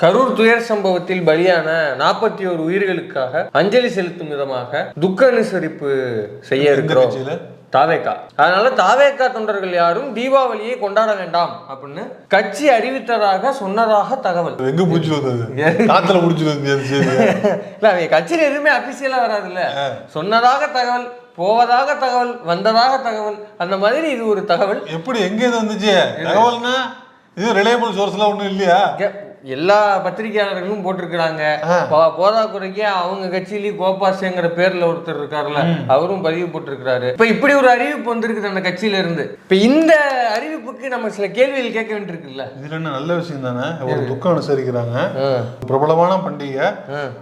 கரூர் துயர் சம்பவத்தில் பலியான நாற்பத்தி ஒரு உயிர்களுக்காக அஞ்சலி செலுத்தும் விதமாக துக்க அனுசரிப்பு செய்ய இருக்கிறோம். தாவேக்கா. அதனால தாவேக்கா தொண்டர்கள் யாரும் தீபாவளியை கொண்டாட வேண்டாம் அப்படின்னு கட்சி அறிவித்ததாக சொன்னதாக தகவல். எங்க புடிச்சு வந்தது? காத்துல புடிச்சு வந்தது இல்ல அவங்க கட்சியில எதுவுமே அபிஷியலா வராதுல்ல. சொன்னதாக தகவல் போவதாக தகவல் வந்ததாக தகவல் அந்த மாதிரி இது ஒரு தகவல். எப்படி எங்க இது வந்துச்சு? தகவல்னா இது ரிலையபிள் சோர்ஸ்லாம் ஒண்ணும் இல்லையா? எல்லா பத்திரிகையாளர்களும் போட்டிருக்கிறாங்க. ஆ. போ- போதாக்குறைக்கு அவங்க கட்சியிலேயே கோபாசேங்கிற பேர்ல ஒருத்தர் இருக்காருல்ல அவரும் பதிவு போட்டிருக்கிறாரு. இப்ப இப்படி ஒரு அறிவிப்பு வந்திருக்குது அந்த கட்சியில இருந்து இப்ப இந்த அறிவிப்புக்கு நம்ம சில கேள்விகள் கேட்க வேண்டியிருக்குல்ல. இதுல என்ன நல்ல விஷயம் தானே? ஒரு துக்கம் அனுசரிக்கிறாங்க. பிரபலமான பண்டிகை.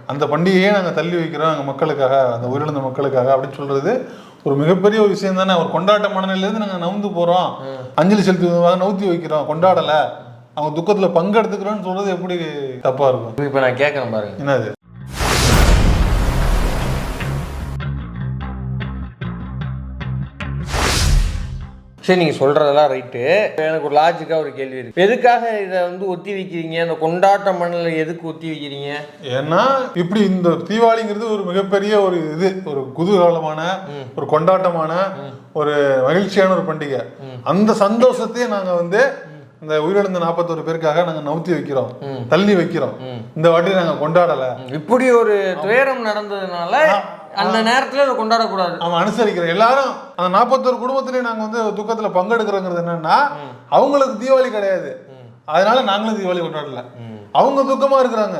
அந்த பண்டிகையே நாங்க தள்ளி வைக்கிறோம் எங்க மக்களுக்காக அந்த உயிரிழந்த மக்களுக்காக அப்படின்னு சொல்றது ஒரு மிகப்பெரிய ஒரு விஷயம் தானே. ஒரு கொண்டாட்ட மனநிலையில இருந்து நாங்க நவுந்து போறோம். அஞ்சலி செலுத்துவதாக நவுத்தி வைக்கிறோம். கொண்டாடல. அவங்க துக்கத்துல பங்கெடுத்துக்கிறோம்னு சொல்றது எப்படி தப்பா இருக்கும்? இப்ப நான் கேட்கறேன் பாருங்க. என்னது? சரி நீங்க சொல்றதெல்லாம் ரைட்டு எனக்கு ஒரு லாஜிக்கா ஒரு கேள்வி இருக்கு. எதுக்காக இதை வந்து ஒத்தி வைக்கிறீங்க? அந்த கொண்டாட்ட மணலை எதுக்கு ஒத்தி வைக்கிறீங்க? ஏன்னா இப்படி இந்த தீபாவளிங்கிறது ஒரு மிகப்பெரிய ஒரு இது ஒரு குதூகலமான ஒரு கொண்டாட்டமான ஒரு மகிழ்ச்சியான ஒரு பண்டிகை. அந்த சந்தோஷத்தையே நாங்க வந்து இந்த உயிரிழந்த நாற்பத்தோரு பேருக்காக நாங்க நவுத்தி வைக்கிறோம் தள்ளி வைக்கிறோம். இந்த வாட்டி நாங்க கொண்டாடல. இப்படி ஒரு துயரம் நடந்ததுனால அந்த நேரத்துல இதை கொண்டாடக்கூடாது. அவன் அனுசரிக்கிறோம் எல்லாரும் அந்த நாற்பத்தோரு குடும்பத்திலையும் நாங்க வந்து துக்கத்துல பங்கெடுக்கிறோங்கிறது என்னன்னா அவங்களுக்கு தீபாவளி கிடையாது. அதனால நாங்களும் தீபாவளி கொண்டாடல. அவங்க துக்கமா இருக்கிறாங்க.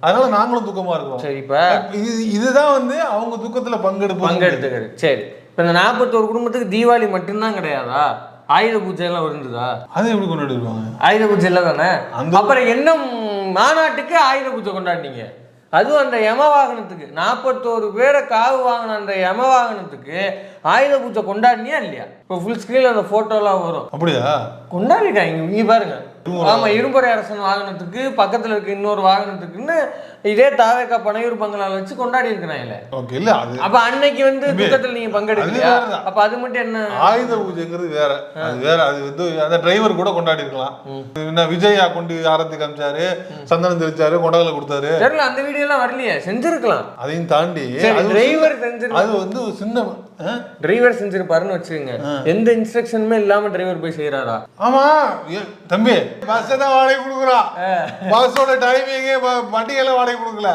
அதனால நாங்களும் துக்கமா இருக்கிறோம். சரி இப்ப இது இதுதான் வந்து அவங்க துக்கத்துல பங்கெடுப்பு. பங்கெடுத்துக்கிறது. சரி. இப்ப இந்த நாற்பத்தோரு குடும்பத்துக்கு தீபாவளி மட்டும்தான் கிடையாதா? ஆயுத பூஜை எல்லாம் இருந்ததா அதை எப்படி கொண்டாடிடுவாங்க? ஆயுத பூஜை இல்லை தானே? அப்புறம் என்ன மாநாட்டுக்கு ஆயுத பூஜை கொண்டாடினீங்க. அதுவும் அந்த யம வாகனத்துக்கு. நாற்பத்தோரு பேரை காவு வாங்கின அந்த யம வாகனத்துக்கு ஆயுத பூஜை கொண்டாடினியா இல்லையா? இப்போ ஃபுல் ஸ்க்ரீனில் அந்த ஃபோட்டோலாம் வரும். அப்படியா? கொண்டாடிருக்காங்க. இங்க பாருங்க. ஆமா இரும்புரை அரசன் வாகனத்துக்கு பக்கத்துல இருக்க இன்னொரு வாகனத்துக்குன்னு இதே தாவேக்கா பனையூர் பங்களால வச்சு கொண்டாடி இருக்கிறாங்கல்ல ஓகே இல்ல அது அப்ப அன்னைக்கு வந்து துக்கத்துல நீங்க பங்கெடுக்கலையா. அப்ப அது மட்டும் என்ன? ஆயுத பூஜைங்கிறது வேற. அது வேற அது வந்து அந்த டிரைவர் கூட கொண்டாடி இருக்கலாம். என்ன விஜயா கொண்டு ஆரத்தி காமிச்சாரு சந்தனம் தெளிச்சாரு கொண்டாடல கொடுத்தாரு. தெரியல அந்த வீடியோ எல்லாம் வரலையே செஞ்சிருக்கலாம். அதையும் தாண்டி டிரைவர் செஞ்சிரு அது வந்து சின்ன? டிரைவர் செஞ்சிருப்பாருன்னு வச்சுக்கோங்க. எந்த இன்ஸ்ட்ரக்ஷனுமே இல்லாம டிரைவர் போய் செய்யறாரா ஆமா. தம்பி பஸ் தான் வாடகை கொடுக்குறான் பஸ்ஸோட டைமிங் வண்டிகளை வாடகை கொடுக்கல.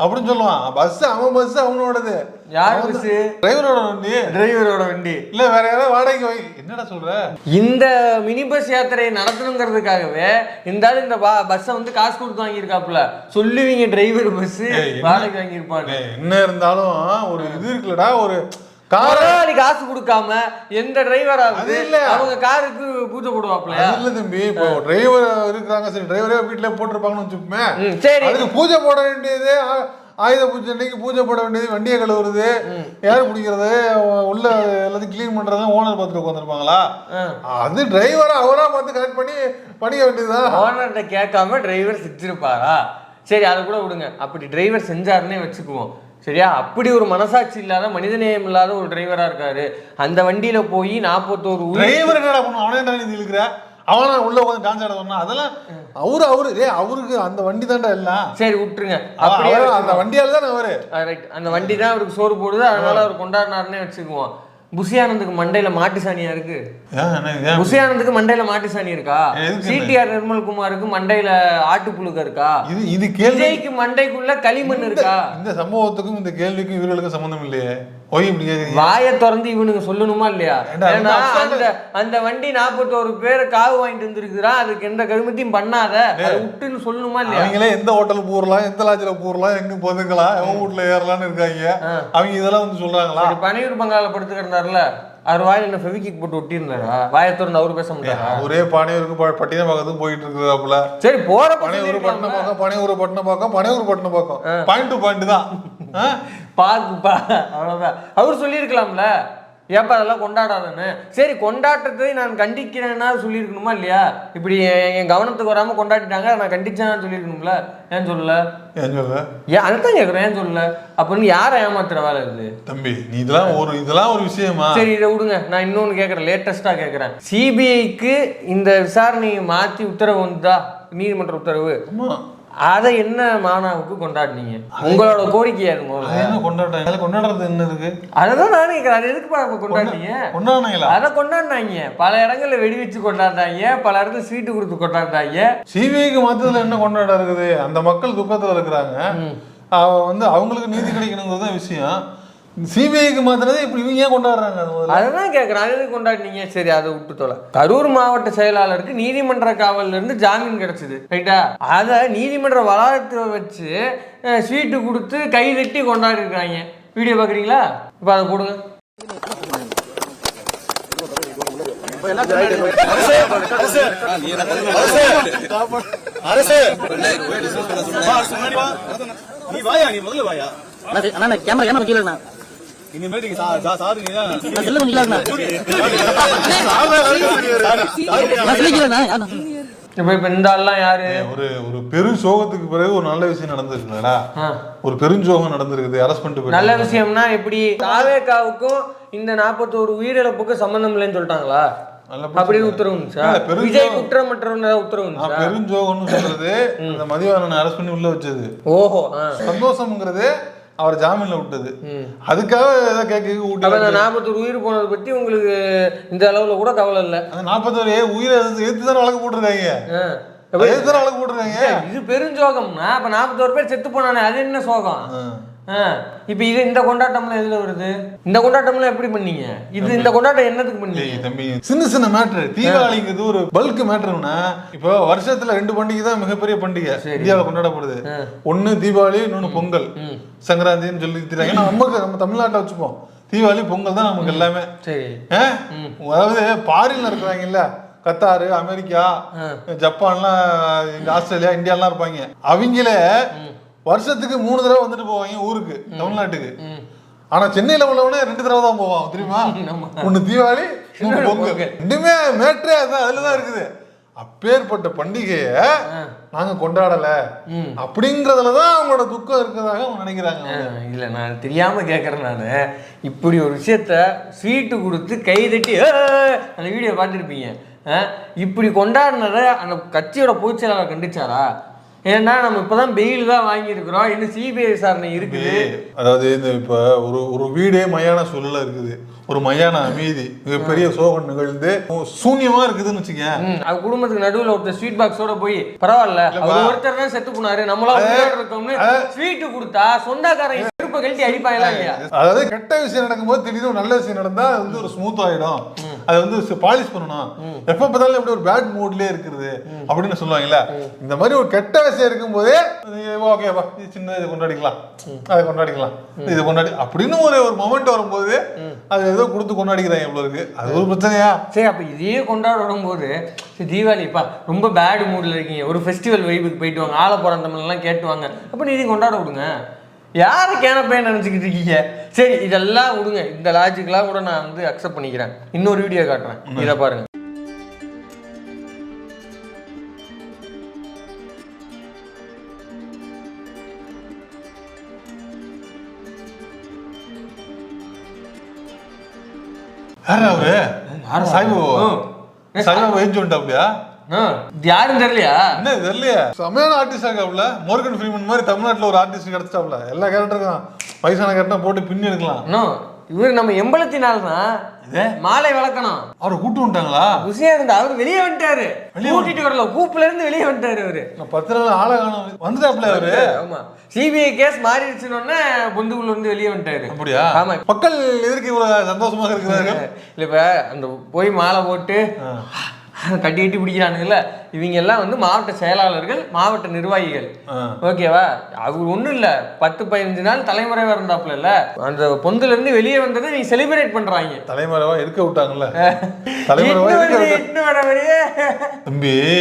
அப்படின்னு சொல்லுவான். பஸ் அவன் பஸ் அவனோடது. யார் பஸ் டிரைவரோட வண்டி. டிரைவரோட வண்டி. இல்ல வேற யாராவது வாடகைக்கு வை. என்னடா சொல்ற? இந்த மினி பஸ் யாத்திரையை நடத்தணுங்கிறதுக்காகவே இந்த ஆள் இந்த பஸ்ஸை வந்து காசு கொடுத்து வாங்கியிருக்காப்புல. சொல்லுவீங்க டிரைவர் பஸ் வாடகை வாங்கியிருப்பான்னு. ஏய், என்ன இருந்தாலும் ஒரு இது இருக்குல்லடா ஒரு கார் முதலாளி காசு கொடுக்காம எந்த டிரைவர் ஆகுது இல்ல. அவங்க காருக்கு பூஜை போடுவாப்லையா அது இல்ல தம்பி. இப்போ டிரைவர் இருக்காங்க சரி டிரைவரே வீட்டுல போட்டிருப்பாங்கன்னு வச்சுப்போமே ம், சரி. அதுக்கு பூஜை போட வேண்டியது ஆயுத பூஜை அன்னைக்கு பூஜை போட வேண்டியது வண்டியை கழுவுறது ஏர் பிடிக்கிறது உள்ள எல்லாத்தையும் க்ளீன் பண்றது ஓனர் பார்த்துட்டு உட்காந்துருப்பாங்களா அது டிரைவரா அவரா பார்த்து கரெக்ட் பண்ணி பண்ணிக்க வேண்டியதுதான். ஓனர்கிட்ட கேட்காம டிரைவர் செஞ்சிருப்பாரா சரி அதை கூட விடுங்க. அப்படி டிரைவர் செஞ்சாருன்னே வச்சுக்குவோம். சரியா? அப்படி ஒரு மனசாட்சி இல்லாத மனிதநேயம் இல்லாத ஒரு டிரைவரா இருக்காரு. அந்த வண்டியில போய் நாற்பத்தோரு டிரைவர் என்னடா பண்ணும் அவனே நீ இழுக்கிற? அவனா உள்ள உட்காந்து டான்ஸ் ஆட சொன்னா? அதெல்லாம் அவரு அவரு. ஏ அவருக்கு அந்த வண்டி தான்டா எல்லாம். சரி விட்டுருங்க. அப்படியே அந்த வண்டியால தானே அவரு? ரைட் அந்த வண்டி தான் அவருக்கு சோறு போடுது. அதனால அவர் கொண்டாடினாருன்னே வச்சுக்குவோம். புசியானந்துக்கு மண்டையில மாட்டு சாணியா இருக்கு? புசியானந்துக்கு மண்டையில மாட்டு சாணி இருக்கா? சிடிஆர் நிர்மல்குமாருக்கு மண்டையில ஆட்டு புழுக்க இருக்கா? இது இது கேள்வி விஜய்க்கு மண்டைக்குள்ள களிமண் இருக்கா? இந்த சம்பவத்துக்கும் இந்த கேள்விக்கும் இவர்களுக்கும் சம்பந்தம் இல்லையே. வாயை திறந்து இவனுங்க சொல்லணுமா இல்லையா? ஏன்னா. அந்த அந்த வண்டி நாற்பத்தோரு பேரை காவு வாங்கிட்டு வந்துருக்குறா அதுக்கு எந்த கருமத்தையும் பண்ணாத. விட்டுன்னு சொல்லணுமா இல்லையா? அவங்களே எந்த ஹோட்டல் போறலாம் எந்த லாட்ஜில் போறலாம் எங்க பொதுங்கலாம் எவன் வீட்டுல ஏறலாம்னு இருக்காங்க. அவங்க இதெல்லாம் வந்து சொல்றாங்களா? பனையூர் பங்காள படுத்து கிடந்தாருல அவர் வாயில என்ன ஃபெவிக்கிக் போட்டு ஒட்டியிருந்தாரா? வாயை திறந்து அவரு பேச முடியாதா ஒரே பானையூருக்கு ப- பட்டின பக்கத்துக்கு போயிட்டு இருக்கிறாப்புல. சரி போறப்ப பனையூர் பட்டினம் பக்கம் பனையூர் பட்டினம் பக்கம் பனையூர் பட்டினம் பக்கம். பாயிண்ட் டு பாயிண்ட் தான். ஆ? பாக்குப்பா அவ்வளவுதான். அவர் சொல்லியிருக்கலாம்ல. ஏப்பா அதெல்லாம் கொண்டாடாதன்னு? சரி கொண்டாட்டத்தை நான் கண்டிக்கிறேன்னா சொல்லியிருக்கணுமா இல்லையா? இப்படி என் கவனத்துக்கு வராம கொண்டாடிட்டாங்க நான் கண்டிச்சேன்னு சொல்லியிருக்கணும்ல. ஏன் சொல்லல? ஏன் சொல்ல ஏன் அதுதான் கேட்குறேன் ஏன் சொல்லல? அப்படின்னு யாரை ஏமாத்துற வேலை இது? தம்பி நீ இதெல்லாம் ஒரு இதெல்லாம் ஒரு விஷயமா? சரி இதை விடுங்க. நான் இன்னொன்னு கேட்குறேன் லேட்டஸ்ட்டாக கேட்குறேன் சிபிஐக்கு இந்த விசாரணையை மாற்றி உத்தரவு வந்துதா? நீதிமன்ற உத்தரவு. ஆமா. அதை என்ன மானாவுக்கு கொண்டாடினீங்க? உங்களோட கோரிக்கையா அது அது என்ன கொண்டாட்டம் அதில் கொண்டாடுறது என்ன இருக்கு? அதான் நானும் கேட்குறேன். அது எதுக்கு இப்ப கொண்டாடினீங்க? கொண்டாடுனாங்களா? அதை கொண்டாடினாங்க. பல இடங்கள்ல வெடி வச்சு கொண்டாடுறாங்க பல இடத்துல ஸ்வீட்டு கொடுத்து கொண்டாடுறாங்க சிபிஐக்கு மாத்ததுல என்ன கொண்டாட இருக்குது? அந்த மக்கள் துக்கத்துல இருக்கிறாங்க. அவ வந்து அவங்களுக்கு நீதி கிடைக்கணுங்கிறது விஷயம். சிபிஐக்கு மாத்தினதை இப்படி இவங்க ஏன் கொண்டாடுறாங்க அதுதான் கேட்குறேன் அது கொண்டாடினீங்க? சரி அதை விட்டு தொலை. கரூர் மாவட்ட செயலாளருக்கு நீதிமன்ற காவல்ல இருந்து ஜாமீன் கிடைச்சது. ரைட்டா அதை நீதிமன்ற வளாகத்தை வச்சு ஸ்வீட்டு கொடுத்து கை தட்டி கொண்டாடி இருக்காங்க வீடியோ பார்க்குறீங்களா இப்போ அதை போடுங்க. நீ வாயா நீ முதல்ல வாயா. அண்ணா கேமரா கேமரா கீழ நீங்க சாரு நான் செல்ல இப்போ இப்போ இந்த ஆள்லாம் யாரு? ஒரு ஒரு பெரும் சோகத்துக்கு பிறகு ஒரு நல்ல விஷயம் நடந்திருக்குல்லடா ஆ. ஒரு பெருஞ்சோகம் நடந்திருக்குது அரெஸ்ட் பண்ணிட்டு நல்ல. விஷயம்னா எப்படி தாவேக்காவுக்கும் இந்த நாற்பத்தோரு உயிரிழப்புக்கும் சம்பந்தம் இல்லைன்னு சொல்லிட்டாங்களா. அப்படின்னு உத்தரவு பெரும் விஜய் உத்தரவு இருந்துச்சா பெருஞ்சோகம்னு சொல்றது அந்த மதிவானனை அரெஸ்ட் பண்ணி உள்ள வச்சது. ஓஹோ. சந்தோஷம்ங்கிறது அவர் ஜாமீன்ல விட்டது. அதுக்காக ஏதோ கேட்க இந்த நாற்பத்தோரு உயிர் போனதை பத்தி உங்களுக்கு இந்த அளவுல கூட கவலை இல்லை. அந்த நாற்பத்தோரு உயிரை எதிர்த்து தானே வழக்கு போட்டிருக்காங்க. எதிர்த்து தானே வழக்கு போட்டிருக்காங்க? இது பெருஞ்சோகம்னா அப்ப நாற்பத்தோரு பேர் செத்து போனானே அது என்ன சோகம். இப்ப இது இந்த கொண்டாட்டம்லாம் எதுல வருது? இந்த கொண்டாட்டம்லாம் எப்படி பண்ணீங்க? இது இந்த கொண்டாட்டம் என்னத்துக்கு பண்ணீங்க? தம்பி சின்ன சின்ன மேட்ரு தீபாவளிங்கிறது ஒரு பல்க் மேட்ருனா இப்போ வருஷத்துல ரெண்டு பண்டிகை தான் மிகப்பெரிய பண்டிகை. இந்தியாவில் கொண்டாடப்படுது ஒண்ணு தீபாவளி இன்னொன்னு பொங்கல். சங்கராந்தின்னு சொல்லி திட்டாங்க நமக்கு நம்ம தமிழ்நாட்டை வச்சுப்போம். தீபாவளி பொங்கல் தான் நமக்கு எல்லாமே. சரி. ஆ? அதாவது பாரின்ல இருக்கிறாங்கல்ல கத்தாரு அமெரிக்கா ஜப்பான்லாம் ஆஸ்திரேலியா இந்தியாலாம் இருப்பாங்க. அவங்களே வருஷத்துக்கு மூணு தடவை வந்துட்டு போவாங்க ஊருக்கு தமிழ்நாட்டுக்கு. ஆனா சென்னையில உள்ளவனே ரெண்டு தடவை தான் போவான் தெரியுமா? ஒண்ணு தீபாவளி பொங்கல். ரெண்டுமே மேட்ரே அதான் அதுல தான் இருக்குது. அப்பேற்பட்ட பண்டிகைய நாங்க கொண்டாடல. அப்படிங்கறதுல தான் அவங்களோட துக்கம் இருக்கிறதாக அவங்க நினைக்கிறாங்க இல்ல நான் தெரியாம கேக்குறேன் நானு. இப்படி ஒரு விஷயத்த ஸ்வீட்டு கொடுத்து கை தட்டி! அந்த வீடியோ பார்த்துருப்பீங்க. இப்படி கொண்டாடினதை அந்த கட்சியோட பொதுச் செயலாளர் கண்டிச்சாரா? ஏன்னா நம்ம இப்பதான் பெயில் தான் வாங்கியிருக்கிறோம். இன்னும் சிபிஐ விசாரணை இருக்குது. அதாவது இந்த இப்ப ஒரு ஒரு வீடே மயான சூழல இருக்குது. ஒரு மயான அமைதி. மிகப்பெரிய சோகம் நிகழ்ந்து சூன்யமா இருக்குதுன்னு வச்சுக்கேன். ம், அவ குடும்பத்துக்கு நடுவுல ஒருத்தர் ஸ்வீட் பாக்ஸோட போய் பரவாயில்ல. அவர் ஒருத்தர் தான் செத்து போனாரு. நம்மளா இருக்கோம்னு ஸ்வீட் கொடுத்தா சொந்தக்காரங்க செருப்பை கழட்டி அடிப்பாங்களா இல்லையா? அதாவது கெட்ட விஷயம் நடக்கும்போது திடீர்னு நல்ல விஷயம் நடந்தா அது வந்து ஒரு ஸ்மூத் ஆயிடும். அதை வந்து பாலிஷ் பண்ணணும் எப்ப பார்த்தாலும் எப்படி ஒரு பேட் மூட்லயே இருக்குது அப்படின்னு சொல்லுவாங்கல்ல? இந்த மாதிரி ஒரு கெட்ட விஷயம் இருக்கும்போதே ஓகேப்பா இது சின்ன இது கொண்டாடிக்கலாம். அதை கொண்டாடிக்கலாம். இது கொண்டாடி அப்படின்னு ஒரு ஒரு மொமெண்ட் வரும்போது அது ஏதோ கொடுத்து கொண்டாடிக்கிறாங்க எவ்வளவு இருக்கு. அது ஒரு பிரச்சனையா? சரி அப்ப இதையே கொண்டாட வரும்போது சரி தீபாவளிப்பா ரொம்ப பேட் மூட்ல இருக்கீங்க. ஒரு ஃபெஸ்டிவல் வைபுக்கு போயிட்டு வாங்க. ஆள போற எல்லாம் கேட்டு வாங்க அப்ப நீ இதையும் கொண்டாட விடுங்க. யாரை கேனப்பையன் நினைச்சுக்கிட்டு இருக்கீங்க? சரி இதெல்லாம் விடுங்க. இந்த லாஜிக்கெல்லாம் கூட நான் வந்து அக்செப்ட் பண்ணிக்கிறேன். இன்னொரு வீடியோ காட்டுறேன். இதை பாருங்க. யாரு அவரு? சாய்பாபா. சாய்பாபா வந்துட்டாப்லையா ஆ, இது யாருன்னு தெரியலையா? என்ன இது இல்லையா செமையான ஆர்டிஸ்ட் இருக்காப்ல மோர்கன் ஃப்ரீமன் மாதிரி தமிழ்நாட்டுல ஒரு ஆர்டிஸ்ட் கிடைச்சிட்டாப்ல எல்லா கேரக்டருக்கும் வயசான கேரக்டர் போட்டு பின்னி எடுக்கலாம். இவர் நம்ம எண்பத்தி நாலு தான் மாலை வளர்க்கணும். அவரை கூட்டு வந்துட்டாங்களா? விஷயம் இருந்தா அவர் வெளியே வந்துட்டாரு. கூட்டிட்டு வரல கூப்புல இருந்து வெளியே வந்துட்டாரு அவரு. நான் பத்து நாள் ஆளை காணும். வந்துட்டாப்ல அவரு. ஆமா. சிபிஐ கேஸ் மாறிடுச்சுன்னு பொந்துக்குள்ள இருந்து வெளியே வந்துட்டாரு. அப்படியா? ஆமா. மக்கள் எதற்கு இவ்வளவு சந்தோஷமாக இருக்கிறார்கள் இல்ல இப்ப அந்த போய் மாலை போட்டு கட்டி கட்டி பிடிக்கிறானுங்கல்ல இவங்க எல்லாம் வந்து மாவட்ட செயலாளர்கள் மாவட்ட நிர்வாகிகள். ஓகேவா? அவர் ஒண்ணும் இல்ல. பத்து பதினஞ்சு நாள் தலைமுறைவா இருந்தாப்புல இல்ல. அந்த பொந்துல இருந்து வெளியே வந்ததை நீ செலிப்ரேட் பண்றாங்க. தலைமறைவா இருக்க விட்டாங்கல்ல. வரையே தம்பி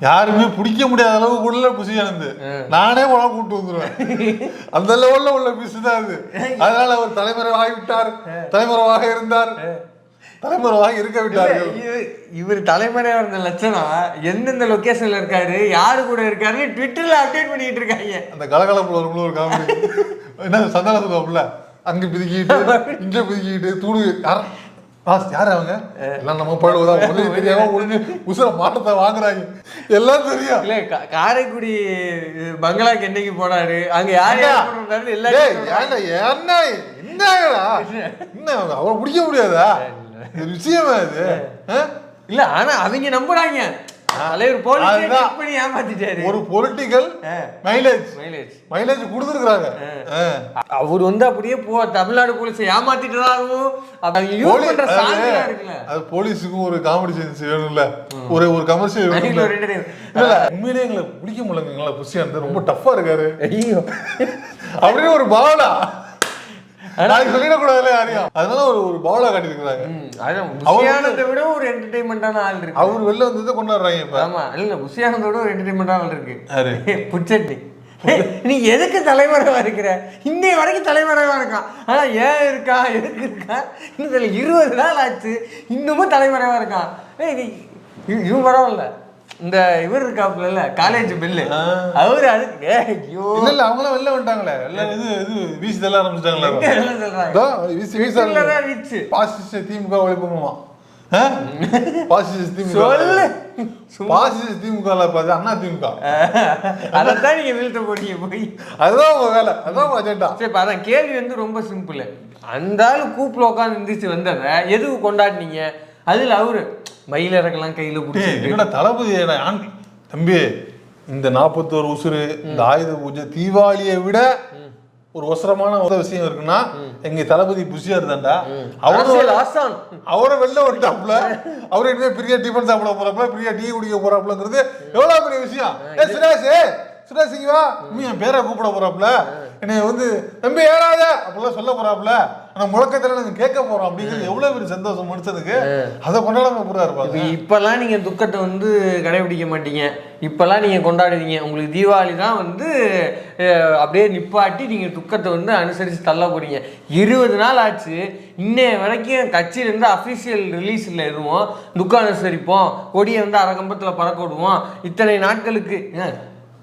யாருமே பிடிக்க முடியாத அளவுக்கு உள்ள புசியானது நானே உலக கூட்டு வந்துருவேன். அந்த லெவல்ல உள்ள பிசு தான் அது. அதனால அவர் தலைமறைவாகி விட்டார். தலைமறைவாக இருந்தார். தலைமறைவாக இருக்க விட்டார்கள். இவ- இவர் தலைமுறையா இருந்த லட்சணம் எந்தெந்த லொகேஷன்ல இருக்காரு யாரு கூட இருக்காருன்னு ட்விட்டர்ல அப்டேட் பண்ணிட்டு இருக்காங்க. அந்த கலகலப்புல வரும்ல ஒரு காமெடி என்ன சந்தானம் சொல்லுவாப்புல அங்க பிதுக்கிட்டு இங்க பிதுக்கிட்டு தூணு யார? ஆ யார் அவங்க? எல்லாம் நம்ம பழுவதா ஒண்ணு தெரியாம ஒண்ணு உசுர மாட்டத்தை வாங்குறாங்க. எல்லாம் தெரியும். இல்ல காரைக்குடி பங்களாக்கு என்னைக்கு போனாரு? அங்க யார் என்ன? என்ன அவரை பிடிக்க முடியாதா? விஷயமா ஆ? இல்ல ஆனா அவங்க நம்புறாங்க. தலைவர் போலீஸ் பண்ணி ஏமாத்திட்டாரு. ஒரு பொலிட்டிக்கல். மைலேஜ் மைலேஜ் மைலேஜ் கொடுத்துருக்காங்க அவர் வந்து அப்படியே போ தமிழ்நாடு போலீஸ் ஏமாத்திட்டதாகவும் அது போலீஸுக்கும் ஒரு காமெடி சென்ஸ் வேணும்ல. ஒரு ஒரு கமர்ஷியல் வேணும்ல. இல்ல எங்களை பிடிக்க முடியலங்க எங்களை புஷியாந்து ரொம்ப டஃப்பா இருக்காரு. ஐயோ. அப்படின்னு ஒரு பாவலா நாளைக்கு சொல்லிடக்கூடாதுல்ல யாரையும். அதனால ஒரு ஒரு பாவலா அதான் புஷியானதை விட ஒரு என்டர்டைன்மெண்டான ஆள் இருக்கு. அவர் வெளில வந்ததை கொண்டாடுறாங்க இப்ப. ஆமா இல்ல புஷியானதை விட ஒரு என்டர்டைன்மெண்டான ஆள் இருக்கு. யாரு? புச்சட்னி நீ எதுக்கு தலைமறைவா இருக்கிற? இன்னைய வரைக்கும் தலைமறைவா இருக்கான். ஆனா ஏன் இருக்கா? எதுக்கு இருக்கா? இன்னும் இருபது நாள் ஆச்சு. இன்னமும் தலைமறைவா இருக்கான். ஏய் இவன் பரவாயில்ல. இந்த இவர் இருக்காப்புல காலேஜ் பெல்லு அவரு அதுக்கு ஐயோ. இல்ல அவங்களாம் வெளில வந்துட்டாங்களே. எல்லாம் இது இது வீசி தள்ள ஆரம்பிச்சிட்டாங்களே வீசி வீச வீச்சு. பாசிச திமுக ஒழிப்புமா பாசிச திமுக சொல்லு. பாசிச திமுக ல பாத்து அண்ணா திமுக. அதைத்தான் நீங்க வீழ்த்த போறீங்க போய். அதுதான் உங்க வேலை அதுதான் உங்க அஜெண்டா சரி அதான் கேள்வி வந்து ரொம்ப சிம்பிள் அந்த ஆள் கூப்பில் உட்காந்து இருந்துச்சு வந்ததை எதுக்கு கொண்டாடினீங்க? அதுல அவரு மயில் இறக்கலாம் கையில டேய், பிடிச்சிட்டு என்னடா தளபதி தம்பி இந்த நாற்பத்தோரு உசுறு இந்த ஆயுத பூஜை தீபாவளியை விட ஒரு அவசரமான ஒரு விஷயம் இருக்குன்னா எங்க தளபதி புஷியார் தான்டா. அவரும் ஆசான். அவரை வெளில விட்டாப்புல அவரு இனிமே பெரிய டிஃபன் சாப்பிட போறாப்புல பெரிய டீ குடிக்க போறாப்புலங்கிறது எவ்வளவு பெரிய விஷயம். ஏ சுரேஷ் சுரேஷ் இங்க வா. நீ என் பேரை கூப்பிட போறாப்புல. என்னை வந்து தம்பி ஏறாத அப்படிலாம் சொல்ல போறாப்புல. ஆனா முழக்கத்துல நாங்க கேட்க போறோம் அப்படிங்கிறது எவ்வளவு பெரிய சந்தோஷம் முடிச்சதுக்கு. அதை கொண்டாடாம போறாரு இப்ப பாருங்க இப்பெல்லாம் நீங்க துக்கத்தை வந்து கடைபிடிக்க மாட்டீங்க. இப்பெல்லாம் நீங்க கொண்டாடுவீங்க. உங்களுக்கு தீபாவளி தான் வந்து அப்படியே நிப்பாட்டி நீங்க துக்கத்தை வந்து அனுசரிச்சு தள்ள போறீங்க. இருபது நாள் ஆச்சு. இன்னைய வரைக்கும் கட்சியிலேருந்து அஃபிஷியல் ரிலீஸில் எதுவும் துக்கம் அனுசரிப்போம். கொடியை வந்து அரகம்பத்துல பறக்க விடுவோம். இத்தனை நாட்களுக்கு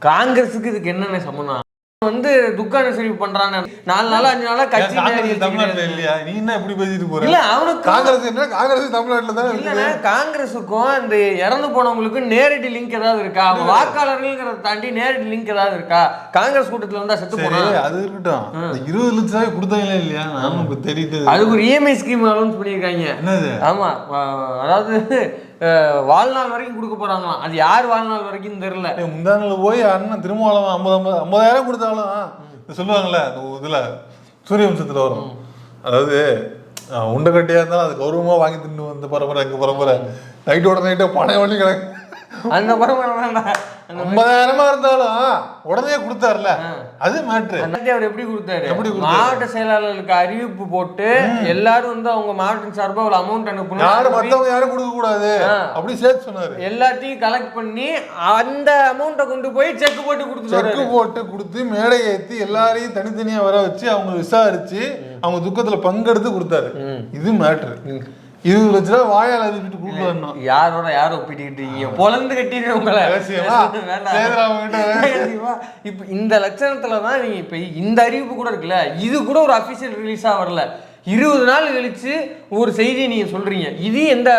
காங்கிரஸுக்கு இதுக்கு என்னென்ன சம்மந்தம் வந்து துக்க அனுசரிப்பு பண்றாங்க நாலு நாள் அஞ்சு நாளா கட்சி தமிழ்நாட்டுல இல்லையா? நீ என்ன இப்படி பேசிட்டு போற? இல்ல அவனுக்கு காங்கிரஸ் என்ன? காங்கிரஸ் தமிழ்நாட்டுல தான் இல்லைன்னா காங்கிரஸுக்கும் இந்த இறந்து போனவங்களுக்கும் நேரடி லிங்க் ஏதாவது இருக்கா? அவங்க வாக்காளர்கள்ங்கிறத தாண்டி நேரடி லிங்க் ஏதாவது இருக்கா? காங்கிரஸ் கூட்டத்துல இருந்தா செத்து சரி போனா? அது இருக்கட்டும். இருபது லட்சம் ரூபாய் கொடுத்தாங்களே இல்லையா? நானும் இப்ப தெரியுது. அதுக்கு ஒரு இஎம்ஐ ஸ்கீம் அனௌன்ஸ் பண்ணியிருக்காங்க. என்னது? ஆமா அதாவது வாழ்நாள் வரைக்கும் கொடுக்க போறாங்களாம். அது யார் வாழ்நாள் வரைக்கும் தெரியல. முந்தா நாள் போய் அண்ணன் திருமாவளவன் ஐம்பது ஐம்பது ஐம்பதாயிரம் கொடுத்தாலும் சொல்லுவாங்கல்ல இதுல சூரிய வம்சத்துல வரும். அதாவது உண்டை இருந்தாலும் அது கௌரவமா வாங்கி தின்னு வந்த பரம்பரை எங்க பரம்பரை. நைட்டோட நைட்டோ பணம் வழி கிடக்கு. அந்த ஐம்பதாயிரமா இருந்தாலும் உடனே கொடுத்தாருல. அது மேட்ரு. அவர் எப்படி கொடுத்தாரு? எப்படி? மாவட்ட செயலாளர்களுக்கு அறிவிப்பு போட்டு எல்லாரும் வந்து அவங்க மாவட்டம் சார்பா ஒரு அமௌண்ட் யாரும் அனுப்பணும் மத்தவங்க யாரும் கொடுக்க கூடாது. அப்படி சேர்த்து சொன்னாரு. எல்லாத்தையும் கலெக்ட் பண்ணி அந்த அமௌண்ட்டை கொண்டு போய் செக் போட்டு கொடுத்துட்டு செக்கு போட்டு கொடுத்து மேடை ஏத்தி எல்லாரையும் தனித்தனியா வர வச்சு அவங்க விசாரிச்சு அவங்க துக்கத்துல பங்கெடுத்து கொடுத்தாரு. இது மேட்ரு. இருபது லட்ச ரூபா வாயால் அறிவிட்டு கொடுக்கணும் யாரோட யார் ஒப்பிட்டுக்கிட்டு இருக்கீங்க? பொழந்து கட்டிடுறேன் உங்களை கிட்ட இப்ப இந்த லட்சணத்துல தான் நீங்க இப்ப இந்த அறிவிப்பு கூட இருக்குல்ல இது கூட ஒரு அபிஷியல் ரிலீஸா வரல. இருபது நாள் கழிச்சு ஒரு செய்தியை நீங்க சொல்றீங்க. இது எந்த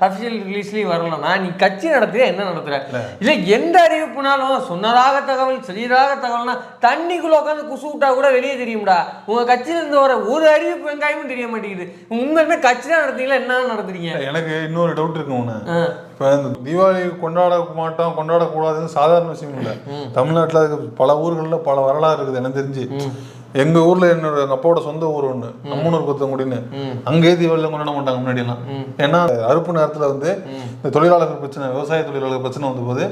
அபிஷியல் ரிலீஸ்லயும் வரலன்னா நீ கட்சி நடத்துற என்ன நடத்துற? இல்ல. எந்த அறிவிப்புனாலும் சொன்னதாக தகவல் செய்யதாக தகவல்னா தண்ணிக்குள்ள உட்காந்து குசு விட்டா கூட வெளியே தெரியும்டா. உங்க கட்சியில இருந்து வர ஒரு அறிவிப்பு வெங்காயமும் தெரிய மாட்டேங்குது. உண்மையுமே கட்சி தான் நடத்துறீங்களா என்ன நடத்துறீங்க? எனக்கு இன்னொரு டவுட் இருக்கு ஆ. இப்ப இந்த தீபாவளி கொண்டாட மாட்டோம் கொண்டாடக்கூடாதுன்னு சாதாரண விஷயம் இல்ல. தமிழ்நாட்டுல அதுக்கு பல ஊர்கள்ல பல வரலாறு இருக்குது எனக்கு தெரிஞ்சு. எங்க ஊர்ல என்னோட எங்க அப்பாவோட சொந்த ஊர் ஒண்ணு அம்மனூர் கொத்தங்குடின்னு. அங்கே தீபாவளி கொண்டாட மாட்டாங்க முன்னாடி எல்லாம் ஏன்னா அறுப்பு நேரத்துல வந்து இந்த தொழிலாளர்கள் பிரச்சனை விவசாய தொழிலாளர்கள் பிரச்சனை வந்தபோது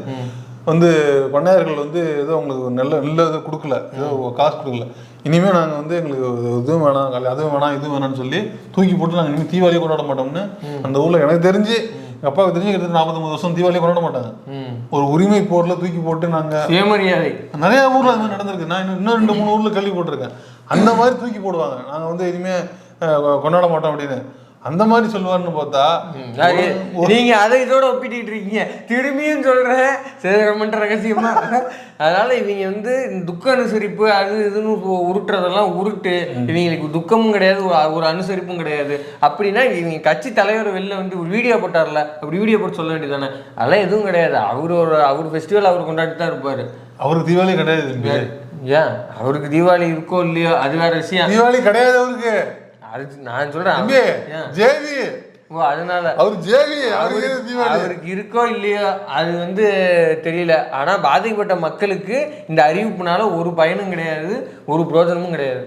வந்து கொண்டையர்கள் வந்து ஏதோ அவங்களுக்கு நல்ல நல்ல இது கொடுக்கல ஏதோ காசு கொடுக்கல. இனிமே நாங்க வந்து எங்களுக்கு இதுவும் வேணாம் அதுவும் வேணாம் இதுவும் வேணாம்னு சொல்லி தூக்கி போட்டு நாங்க இனிமே தீபாவளியை கொண்டாட மாட்டோம்னு அந்த ஊர்ல எனக்கு தெரிஞ்சு எங்க அப்பாவுக்கு தெரிஞ்சு கிட்டத்தட்ட நாற்பத்தொம்பது வருஷம் தீபாவளியை கொண்டாட மாட்டாங்க. ஒரு உரிமை போர்ல தூக்கி போட்டு நாங்க சுயமரியாதை. நிறைய ஊர்ல அது மாதிரி நடந்திருக்கு. நான் இன்னும் இன்னும் ரெண்டு மூணு ஊர்ல கேள்விப்பட்டிருக்கேன். அந்த மாதிரி தூக்கி போடுவாங்க. நாங்க வந்து அஹ், கொண்டாட மாட்டோம் அப்படின்னு. அந்த மாதிரி சொல்லுவாருன்னு பார்த்தா நீங்க அதை இதோட ஒப்பிட்டு இருக்கீங்க. திரும்பியும் சொல்றேன். சேதரமன்ற ரகசியமா? அதனால இவங்க வந்து துக்க அனுசரிப்பு அது இதுன்னு உருட்டுறதெல்லாம் உருட்டு. இவங்களுக்கு துக்கமும் கிடையாது ஒரு- அனுசரிப்பும் கிடையாது. அப்படின்னா இவங்க கட்சி தலைவர் வெளில வந்து ஒரு வீடியோ போட்டார்ல அப்படி வீடியோ போட்டு சொல்ல வேண்டியதானே அதெல்லாம் எதுவும் கிடையாது. அவர் ஒரு அவர் ஃபெஸ்டிவல் அவர் கொண்டாடி தான் இருப்பாரு. அவருக்கு தீபாவளி கிடையாது. ஏன்? அவருக்கு தீபாவளி இருக்கோ இல்லையோ அது வேற விஷயம். தீபாவளி கிடையாது அவருக்கு. அது நான் சொல்றேன்? ஜேவி. ஓ அதனால அவர் ஜேவி அவருக்கு இருக்கோ இல்லையோ அது வந்து தெரியல. ஆனா பாதிக்கப்பட்ட மக்களுக்கு இந்த அறிவிப்புனால ஒரு பயனும் கிடையாது ஒரு பிரோஜனமும் கிடையாது.